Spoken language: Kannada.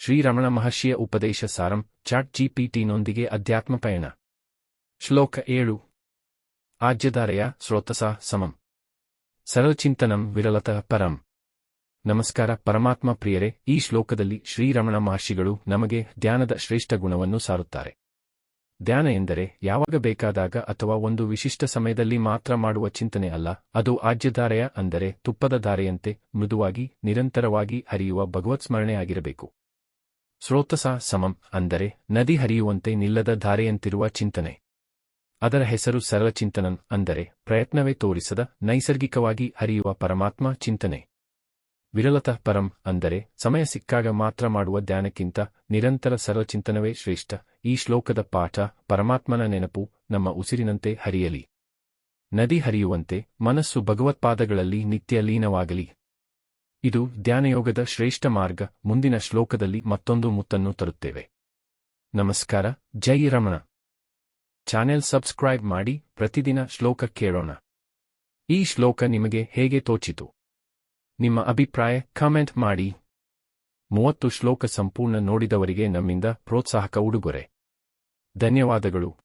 ಶ್ರೀರಮಣ ಮಹರ್ಷಿಯ ಉಪದೇಶ ಸಾರಂ ಚಾಟ್ ಜಿಪಿಟಿನೊಂದಿಗೆ ಅಧ್ಯಾತ್ಮ ಪಯಣ. ಶ್ಲೋಕ ಏಳು. ಆಜ್ಯಧಾರೆಯ ಸ್ರೋತಸ ಸಮಂ. ಸರಳಚಿಂತನಂ ವಿರಲತಃ ಪರಂ. ನಮಸ್ಕಾರ ಪರಮಾತ್ಮ ಪ್ರಿಯರೇ, ಈ ಶ್ಲೋಕದಲ್ಲಿ ಶ್ರೀರಮಣ ಮಹರ್ಷಿಗಳು ನಮಗೆ ಧ್ಯಾನದ ಶ್ರೇಷ್ಠ ಗುಣವನ್ನು ಸಾರುತ್ತಾರೆ. ಧ್ಯಾನ ಎಂದರೆ ಯಾವಾಗ ಬೇಕಾದಾಗ ಅಥವಾ ಒಂದು ವಿಶಿಷ್ಟ ಸಮಯದಲ್ಲಿ ಮಾತ್ರ ಮಾಡುವ ಚಿಂತನೆ ಅಲ್ಲ, ಅದು ಆಜ್ಯಧಾರೆಯ ಅಂದರೆ ತುಪ್ಪದ ಧಾರೆಯಂತೆ ಮೃದುವಾಗಿ ನಿರಂತರವಾಗಿ ಹರಿಯುವ ಭಗವತ್ ಸ್ಮರಣೆಯಾಗಿರಬೇಕು ಸ್ರೋತಸ ಸಮಂ ಅಂದರೆ ನದಿ ಹರಿಯುವಂತೆ ನಿಲ್ಲದ ಧಾರೆಯಂತಿರುವ ಚಿಂತನೆ. ಅದರ ಹೆಸರು ಸರಳ ಚಿಂತನನ್ ಅಂದರೆ ಪ್ರಯತ್ನವೇ ತೋರಿಸದ ನೈಸರ್ಗಿಕವಾಗಿ ಹರಿಯುವ ಪರಮಾತ್ಮ ಚಿಂತನೆ. ವಿರಲತ ಪರಂ ಅಂದರೆ ಸಮಯ ಸಿಕ್ಕಾಗ ಮಾತ್ರ ಮಾಡುವ ಧ್ಯಾನಕ್ಕಿಂತ ನಿರಂತರ ಸರಳ ಚಿಂತನವೇ ಶ್ರೇಷ್ಠ. ಈ ಶ್ಲೋಕದ ಪಾಠ ಪರಮಾತ್ಮನ ನೆನಪು ನಮ್ಮ ಉಸಿರಿನಂತೆ ಹರಿಯಲಿ. ನದಿ ಹರಿಯುವಂತೆ ಮನಸ್ಸು ಭಗವತ್ಪಾದಗಳಲ್ಲಿ ನಿತ್ಯ ಲೀನವಾಗಲಿ ಇದು ಧ್ಯಾನಯೋಗದ ಶ್ರೇಷ್ಠ ಮಾರ್ಗ. ಮುಂದಿನ ಶ್ಲೋಕದಲ್ಲಿ ಮತ್ತೊಂದು ಮುತ್ತನ್ನು ತರುತ್ತೇವೆ. ನಮಸ್ಕಾರ, ಜೈ ರಮಣ. ಚಾನೆಲ್ ಸಬ್ಸ್ಕ್ರೈಬ್ ಮಾಡಿ, ಪ್ರತಿದಿನ ಶ್ಲೋಕ ಕೇಳೋಣ. ಈ ಶ್ಲೋಕ ನಿಮಗೆ ಹೇಗೆ ತೋಚಿತು? ನಿಮ್ಮ ಅಭಿಪ್ರಾಯ ಕಾಮೆಂಟ್ ಮಾಡಿ. ಮೂವತ್ತು ಶ್ಲೋಕ ಸಂಪೂರ್ಣ ನೋಡಿದವರಿಗೆ ನಮ್ಮಿಂದ ಪ್ರೋತ್ಸಾಹಕ ಉಡುಗೊರೆ. ಧನ್ಯವಾದಗಳು.